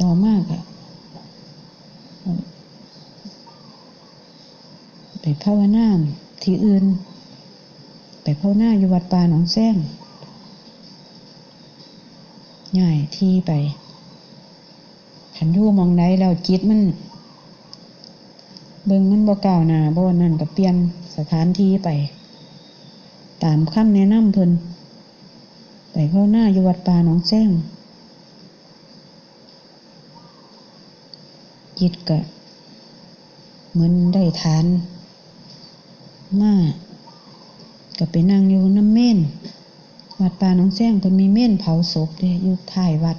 ต่อมากอะไปภาวนาที่อื่น ไปภาวนาอยู่วัดป่าหนองแซงง่ายที่ไปขันยู่มองไหนแล้วจิตมันเบิ่งมันบ่ก้าวนาบ่นั่นก็เปลี่ยนสถานที่ไป ตามคำแนะนำเพิ่นไปภาวนาอยู่วัดป่าหนองแซง จิตก็ เหมือนได้ฐานมาก็ไปนั่งอยู่น้ำเม่น วัดป่าหนองแซงเพิ่นมีเม่นเผาศพเด้อยู่ท้ายวัด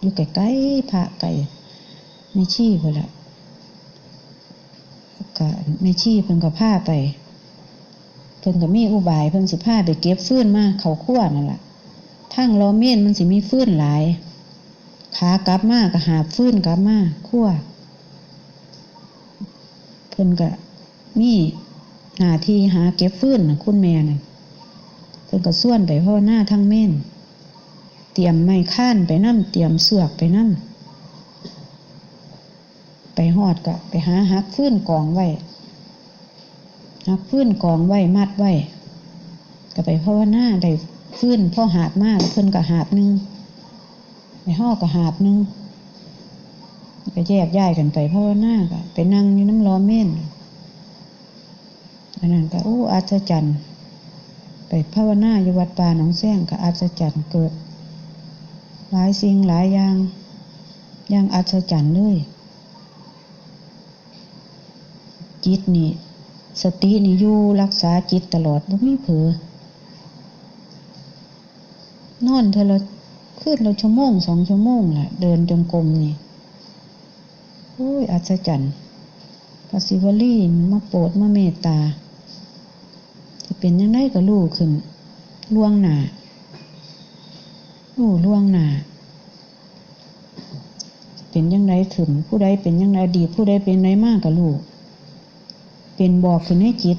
อยู่ใกล้ๆพระไก่ไม่ชี้พุ่นละก็ไม่ชี้เพิ่นก็พาไป เพิ่นก็มีอุบายเพิ่นสิพาไปเก็บฟืนมาเขาขั้วนั่นล่ะทางล้อเม่นมันสิมีฟืนหลายขากลับมาก็หาฟืนกลับมาขั้ว เพิ่นก็มีหน้าที่หาเก็บฟืนน่ะคุณแม่น่ะเพิ่นก็ส่วนไปพ่อหน้าทั้งเม่น เตรียมไม้ค้านไปนั่นเตรียมเสือกไปนั่นไปหอดก็ไปหาหักฟื้นกองไว้หักฟื้นกองไว้มัดไว้ก็ไปภาวนาได้ฟื้นพ่อหาบมากเพิ่นก็หาบหนึงไปห่อก็หาบหนึง ก็แยกย้ายกันไปภาวนาก็ไปนั่งอยู่น้ำล้อนเม่นอันนั้นก็โอ้อัศจรรย์ไปภาวนาอยู่วัดป่าหนองแซงก็อัศจรรย์เกิด หลายสิ่งหลายอย่างอย่างอัศจรรย์เลยจิตนี่สตินี่อยู่รักษาจิตตลอดบ่มีเผลอนอนเธอละขึ้นเราชั่วโมงสองชั่วโมงแหละเดินจงกรมนี่ โอ้ยอัศจรรย์พระศิวลีมาโปรดมาเมตตาที่เป็นยังไงก็รู้ขึ้นล่วงหน้ารู้ล่วงหน้าเป็นยังไงขึ้น ผู้ใดเป็นยังไงดี ผู้ใดเป็นไรมากกับลูก เป็นบอกขึ้นให้จิต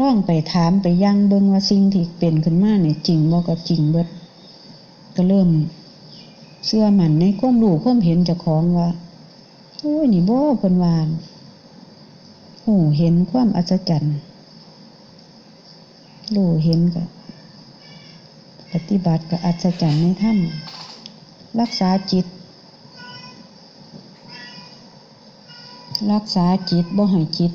ล่องไปถามไปยังเบิงว่าสิ่งที่เป็นขึ้นมาเนี่ยจริงบ่ก็จริงเบิดก็เริ่ม เชื่อมันในความรู้ความเห็นจ้าของว่าโอ้ยนี่บ่เพิ่นวานโอ้เห็นความอัศจรรย์รู้เห็นก็ปฏิบัติกับอัศจรรย์ในถ้ำรักษาจิต รักษาจิตบ่ให้จิต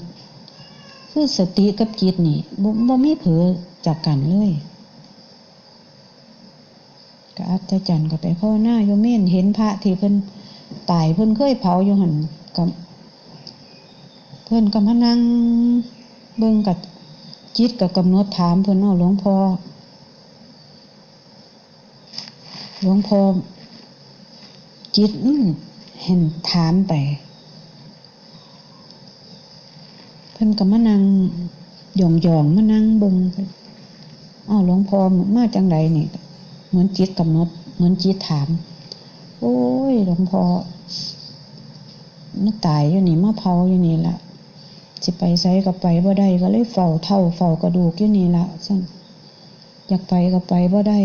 คือสติกับจิตนี่บ่บ่มีเผลอจากกันเลย อัศจรรย์ก็ไปพ่อหน้าโยมเม่นเห็นพระที่เพิ่นตายเพิ่นเคยเผาอยู่หันกับเพิ่นก็มานั่งเบิ่งกับจิตกับกำหนดถามเพิ่นเอาหลวงพ่อหลวงพ่อจิตเห็นถามไป เพิ่นก็มานั่งหยองหยองมานั่งเบิงอ้าวหลวงพ่อมาจังไรนี่ เหมือนจิตกำหนด เหมือนจิตถาม โอ้ยหลวงพ่อมาตายอยู่นี่มาเผาอยู่นี่ละสิไปไสก็ไปบ่ได้ก็เลยเฝ้าเท่าเฝ้ากระดูกอยู่นี่ละสั่นอยากไปก็ไปบ่ได้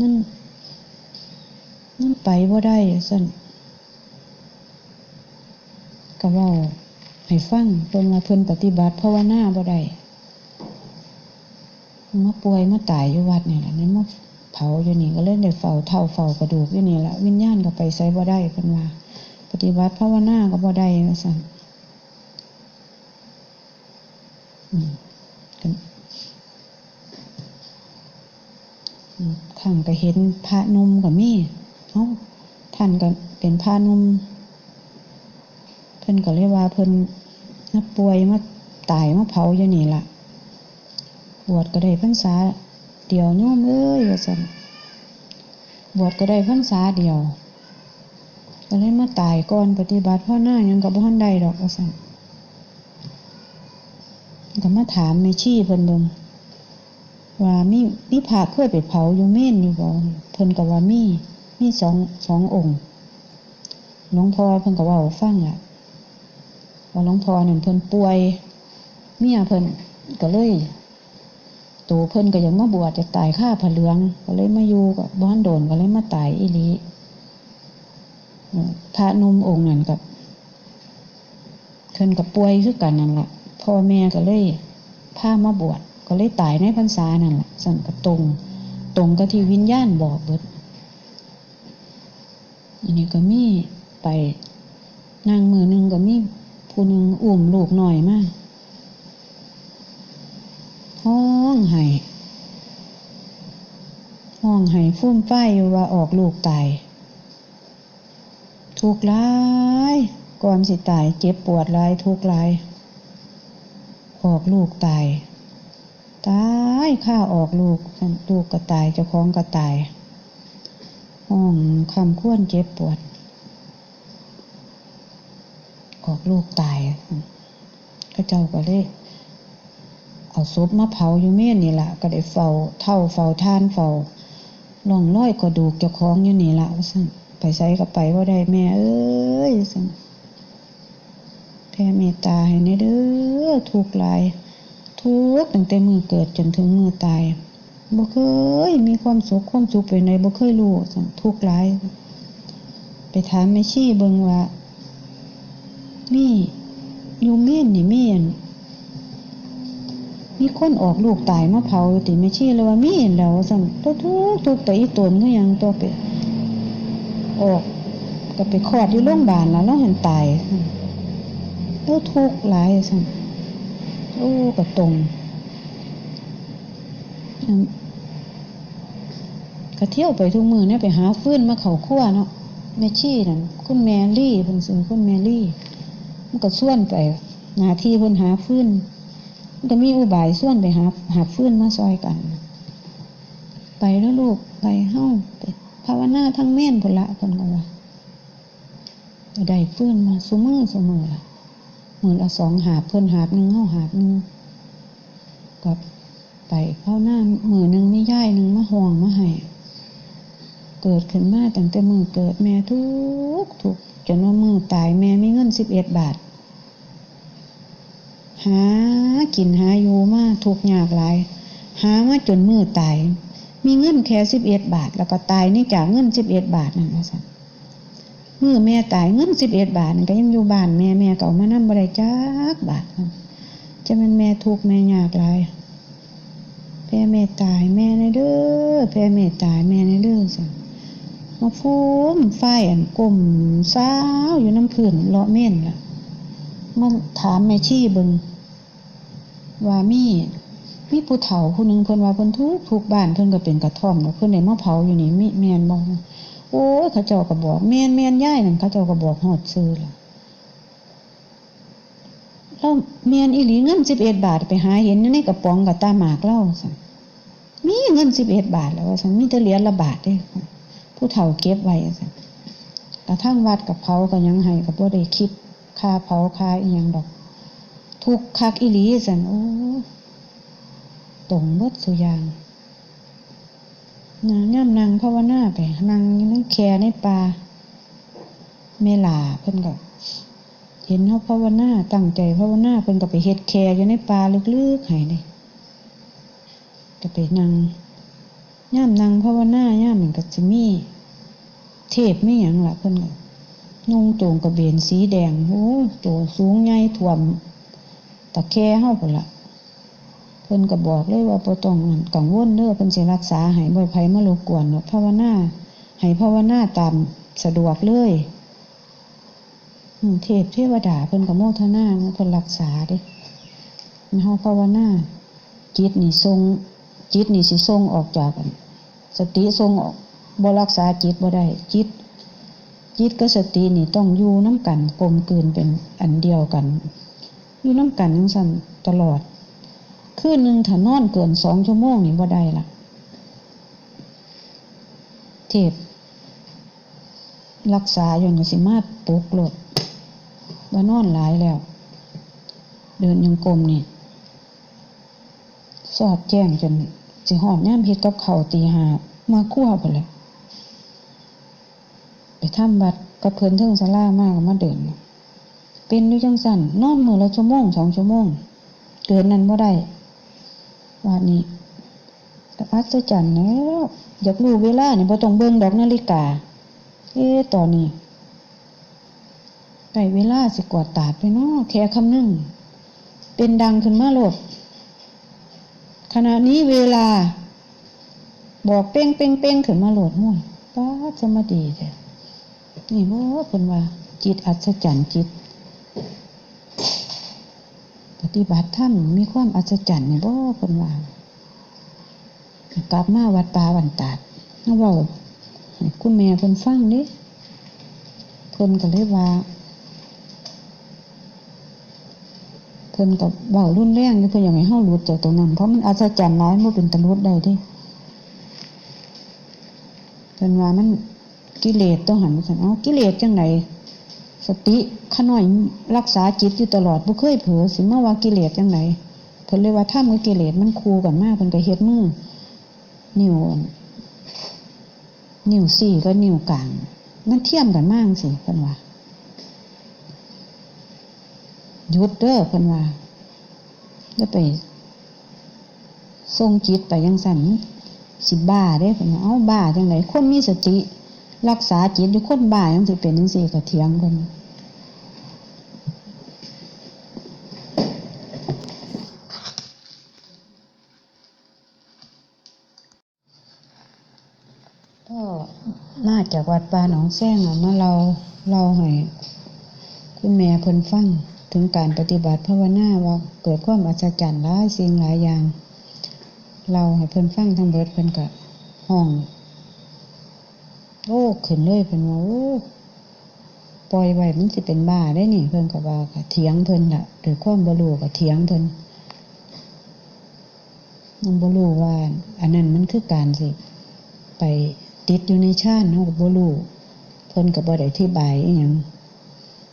นั่นนั่นไปบ่ได้สั่นก็ว่าให้ฟังเพิ่นมาเพิ่นปฏิบัติภาวนาบ่ได้มาป่วยมาตายอยู่วัดนี่แหละนี่มา เผาอยู่นี่ก็เล่นได้เฝ้าเท่าเฝ้ากระดูกอยู่นี่ละวิญญาณก็ไปใส่บ่ได้เพิ่นว่า ปฏิบัติภาวนาก็บ่ได้ว่าซั่นขังก็เห็นพระนุ่มกับมีเอ้าท่านก็เป็นพระนุ่มเพิ่นก็เลยว่าเพิ่นนับป่วยมาตายมาเผาอยู่นี่ละบวชก็ได้พรรษา เดียวโยมเอ้ยว่าซั่นบวชก็ได้พรรษาเดียวก็เลยมาตายก่อนปฏิบัติพ่อหน้ายังกับพ่อนใดดอกว่าซั่นก็มาถามในชี้เพิ่นเบิ่งว่ามีมีพระเคยไปเผาอยู่เม่นอยู่บ่เพิ่นก็ว่ามีมีสองสององค์หลวงพ่อเพิ่นก็เว้าฟังล่ะว่าหลวงพ่อนั่นเพิ่นป่วยเมียเพิ่นก็เลย โตเพิ่นก็ยังมาบวชจะตายข้าผาเหลือง ก็เลยมาอยู่กับบ้านโดนก็เลยมาตายอีลีพระนุ่มองค์นั้นกับเพิ่นกับป่วยคือกันนั่นแหละพ่อแม่ก็เลยพามาบวชก็เลยตายในพรรษานั่นแหละสั่นก็ตรง ตรงกับที่วิญญาณบอกเบิดอันนี้ก็มีไปนางมือหนึ่งก็มีผู้หนึ่งอุ้มลูกหน่อยมาก ห้องไห้ห้องไห้ฟุ้มไฟอยู่ว่าออกลูกตาย ทุกข์ร้ายก่อนสิตายเจ็บปวดร้ายทุกข์ร้าย ออกลูกตาย ตายข้าออกลูกลูกก็ตายเจ้าของก็ตาย ห้องคำควรเจ็บปวด ออกลูกตายก็เจ้าก็เลย เอาศพมาเผาอยู่เม่นนี่ละก็ได้เฝ้าเท่าเฝ้าท่านเฝ้าล่องร้อยกระดูกเจ้าของอยู่นี่ละว่าสั่นไปใส่กับไปว่าได้แม่ เอ้ยสั่นแผ่เมตตาให้ในเด้อทุกข์หลาย ทุกข์ตั้งแต่มือเกิดจนถึงมือตายบ่เคยมีความสุขความสุขไปไหนบ่เคยรู้สั่นทุกข์หลาย ไปถามแม่ชีเบิ่งว่านี่อยู่เม่นนี่เม่น มีคนออกลูกตายมาเผาติแม่ชีเลยว่ามีแล้วสั่นทุกทุกทุกแต่อีตนก็ยังตัวไปออกก็ไปคลอดอยู่โรงพยาบาลแล้วแล้วเห็นตายแล้วทุกข์หลายสั่นโอ้ก็ตรงอืมก็เที่ยวไปทุกมือเนี่ยไปหาฟื้นมาเขาขั้วเนาะแม่ชี้นั่นคุณแมรี่เพิ่นซื้อคุณแมรี่ มันก็ส่วนไปหน้าที่เพิ่นหาฟื้น มันก็มีอุบายส่วนไปหาหาฟื้นมาซอยกัน ไปแล้วลูกไปเฮ้าภาวนาทั้งแม่นพละเพิ่นก็ว่าได้ฟื้นมาซุมือซุมือละมือละสองหาเพิ่นหาบหนึ่งเฮ้าหาบหนึ่งก็ไปภาวนามือหนึ่งไม่ย่ายหนึ่งมาห่วงมาให้เกิดขึ้นมาตั้งแต่มือเกิดแม่ทุกทุกจนว่ามือตายแม่ไมีเงินสิบเอ็ดบาท หากินหาอยู่มาทุกยากหลาย หามาจนมือตาย มีเงินแค่สิบเอ็ดบาท แล้วก็ตายนี่จากเงินสิบเอ็ดบาทนั่นนะสันมือแม่ตายเงินสิบเอ็ดบาทนั่นก็ยังอยู่บ้านแม่แม่เก่ามานั่นบริจาคบาทนั่นจะเป็นแม่ทุกแม่ยากหลายแพ่แม่ตายแม่ในเด้อแพ่แม่ตายแม่ในเด้อสันมาฟูมไฟอันกลมสาวอยู่น้ำพื้นเลาะเม่นล่ะมาถามแม่ชีเบิง ว่ามีมีผู้เฒ่าผู้หนึงเพิ่นว่าเพิ่นทุกทุกบ้านเพิ่นก็เป็นกระท่อมแล้วเพิ่นได้มาเผาอยู่นี่มีแม่นบ่โอ้ยเขาเจ้าก็บอกแม่นแม่นย่ายนั่นเขาเจ้าก็บอกฮอดซื้อล่ะแล้วแม่นอีหลีเงิน11บาทไปหาเห็นอยู่ในกระป๋องกับตาหมากเล่าซั่นมีเงิน11บาทแล้วว่าซั่นมีแต่เหรียญละบาทเด้ผู้เฒ่าเก็บไว้ซั่นกระทั่งวัดกับเผาก็ยังให้ก็บ่ได้คิดค่าเผาค่าอีหยังดอก ทุกคักอีหลีซั่นโอ้ตรงเบิดสุยางนางย่ำนางภาวนาไปนางยังนั่งแคในป่าเมลาเพิ่นก็เห็นเขาภาวนาตั้งใจภาวนาเพิ่นก็ไปเฮ็ดแคอยู่ในป่าลึกๆให้เลยก็ไปนางย่ำนางภาวนาย่ำมันก็จะมีเทพไม่หยังละเพิ่นก็นุ่งโจงกระเบนสีแดงโอ้โจสูงใหญ่ถ่วม ตะแคเฮาพุ่นละเพิ่นก็บอกเลยว่าบ่ต้องกังวลเด้อเพิ่นสิรักษาให้บ่ให้ไผมารบกวนเนาะภาวนาให้ภาวนาตามสะดวกเลยเทพเทวดาเพิ่นก็โมทนาเพิ่นรักษาเด้เฮาภาวนาจิตนี่ทรงจิตนี่สิทรงออกจากสติทรงออกบ่รักษาจิตบ่ได้จิตจิตกับสตินี่ต้องอยู่น้ำกันกลมกลืนเป็นอันเดียวกัน อยู่น้ำกันจังซั่นตลอด คืนหนึ่งถ้านอนเกินสองชั่วโมงนี่บ่ได้ละเทพรักษาอยู่ก็สิมาปลุกโลดว่านอนหลายแล้ว เดินยังกลมนี่ สอดแจ้งจนสิหอดย่ามเฮ็ดกับเขาตีหามาคั่วไปเลยไปทำบัตรกับเพิ่อนเทิงสลามากมาเดิน เป็นอยู่จังสั่นนอนมือละชั่วโมงสองชั่วโมง เกินนั้นบ่ได้ว่านี้ก็อัศจรรย์แล้วอยากรู้เวลาเนี่บ่ต้องเบิ่งดอกนาฬิกา เอ๊ตอนนี้ได้เวลาสิกวาดตาดไปเนาะแค่คำนึง เป็นดังขึ้นมาโลดขณะนี้เวลา บอกเป้งเป้งเป้งขึ้นมาโหลดห้วยป้าจะมาดีแท้นี่บ่าเพิ่นว่า จิตอัศจรรย์จิต ปฏิบัติธรรมมีความอัศจรรย์นี่บ่เพิ่นว่ากลับมาวัดป่าวันตาดเฮาว้าคุณแม่เพิ่นฟังเด้เพิ่นก็เลยว่าเพิ่นก็เว้ารุ่นแรงอยู่เพิ่นอยากให้เฮาหลุดจากตรงนั้น เพราะมันอัศจรรย์หลายบ่เป็นตะหลุดได้ด้เพิ่นว่ามันกิเลสต้องหันไปสั่นเอากิเลสจังไหน สติขน้อยรักษาจิตอยู่ตลอดบ่เคยเผลอสิมาว่ากิเลสจังไหนเพิ่นเลยว่าถ้ามือกิเลสมันคูกันมากเพิ่นก็เฮ็ดมือนิ้วนิ้วสี่ก็นิ้วกลางมันเทียมกันมากสิเพิ่นว่าหยุดเด้อเพิ่นว่าจะไปทรงจิตไปยังสั่นสิบ้าเด้เพิ่นว่าเอ้าบ้าจังไดคนมีสติ รักษาจิตอยู่คนบ้ายังสิเป็นจังซี่ก็เถียงเพิ่นก็มาจากวัดป่าหนองแซงอะมาเราเราให้คุณแม่เพิ่นฟังถึงการปฏิบัติภาวนาว่าเกิดความอัศจรรย์หลายสิ่งหลายอย่าง เราให้เพิ่นฟังทั้งเบิดเพิ่นก็ห้อง โอ้ขึ้นเลยเพิ่นว่าโอ้ปล่อยไว้มันสิเป็นบ้าได้นี่ เพิ่นก็ว่าก็เถียงเพิ่นล่ะด้วยความบ่รู้ก็เถียงเพิ่นมันบ่รู้ว่า อันนั้นมันคือการสิ ไปติดอยู่ในชาติเฮาก็บ่รู้เพิ่นก็บ่ได้อธิบายอีหยัง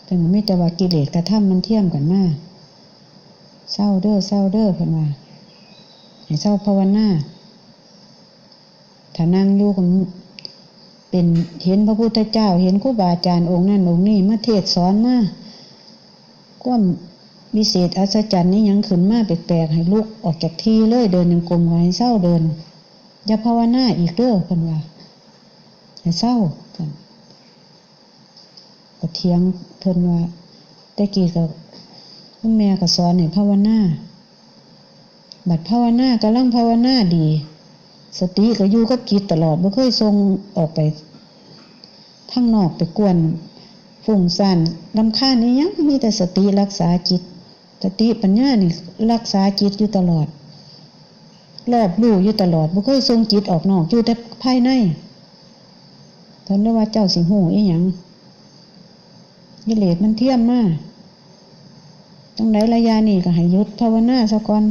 เพิ่นมีแต่ว่ากิเลสกระทำมันเทียมกันมาเศร้าเด้อเศร้าเด้อเพิ่นว่าให้เศร้าภาวนาถ้านั่งอยู่ก็ เป็นเห็นพระพุทธเจ้า เห็นครูบาอาจารย์องค์นั้นองค์นี้มาเทศสอนมาความวิเศษอัศจรรย์นี่ยังขึ้นมาแปลกๆให้ลุกออกจากที่เลยเดินยังกลมไว้เศร้าเดินอย่าภาวนาอีกเด้อเพิ่นว่าให้เศร้าเพิ่นก็เถียงเพิ่นว่าแต่กี้ก็คุณแม่ก็สอนให้ภาวนาบัดภาวนากำลังภาวนาดี สติก็อยู่กับจิตตลอดบ่เคยส่งออกไปทางนอกไปกวนฟุ้งซ่านลำคานี่ยังมีแต่สติรักษาจิต สติปัญญานี่รักษาจิตอยู่ตลอดรอบรู้อยู่ตลอดบ่เคยส่งจิตออกนอกอยู่แต่ภายในเพิ่นเรียกว่าเจ้าสิงหูอีหยังกิเลสมันเทียมมากตรงไหนระยะนี่ก็ให้ยุดภาวนาซะก่อน